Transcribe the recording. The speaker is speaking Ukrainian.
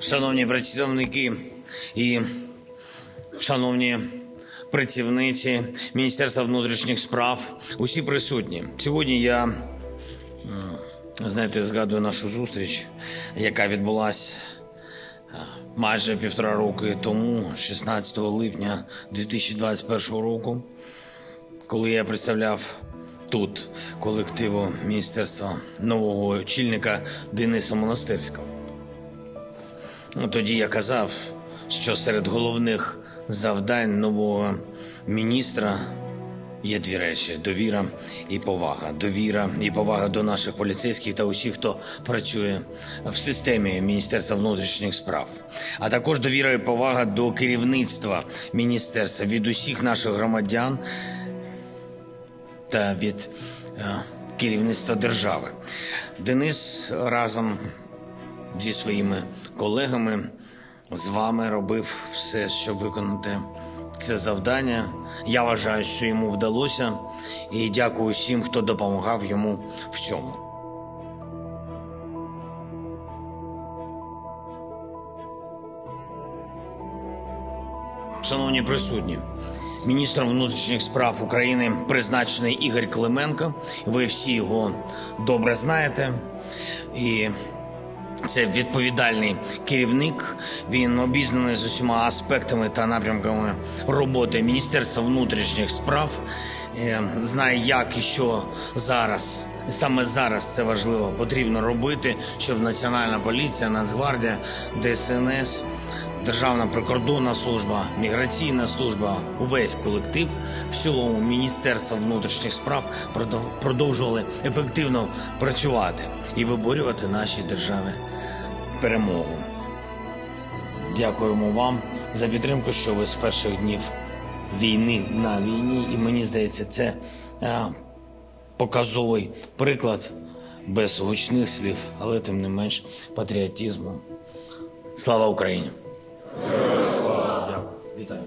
шановні представники і шановні працівниці Міністерства внутрішніх справ, усі присутні. Сьогодні я, знаєте, згадую нашу зустріч, яка відбулася майже півтора роки тому, 16 липня 2021 року, коли я представляв тут колективу Міністерства нового очільника Дениса Монастирського. Ну, Тоді я казав, що серед головних завдань нового міністра є дві речі: довіра і повага. Довіра і повага до наших поліцейських та усіх, хто працює в системі Міністерства внутрішніх справ, а також довіра і повага до керівництва міністерства від усіх наших громадян та від е, керівництва держави. Денис разом зі своїми колегами з вами робив все, щоб виконати це завдання. Я вважаю, що йому вдалося, і дякую всім, хто допомагав йому в цьому. Шановні присутні, міністром внутрішніх справ України призначений Ігор Клименко. Ви всі його добре знаєте. І це відповідальний керівник. Він обізнаний з усіма аспектами та напрямками роботи Міністерства внутрішніх справ. Е, Знає, як і що зараз. Саме зараз це важливо потрібно робити, щоб Національна поліція, Нацгвардія, ДСНС, Державна прикордонна служба, міграційна служба, увесь колектив в цілому Міністерства внутрішніх справ продов- продовжували ефективно працювати і виборювати нашій державі перемогу. Дякуємо вам за підтримку, що ви з перших днів війни на війні. І мені здається, це а, показовий приклад без гучних слів, але тим не менш патріотизму. Слава Україні! Слава! Вітаю!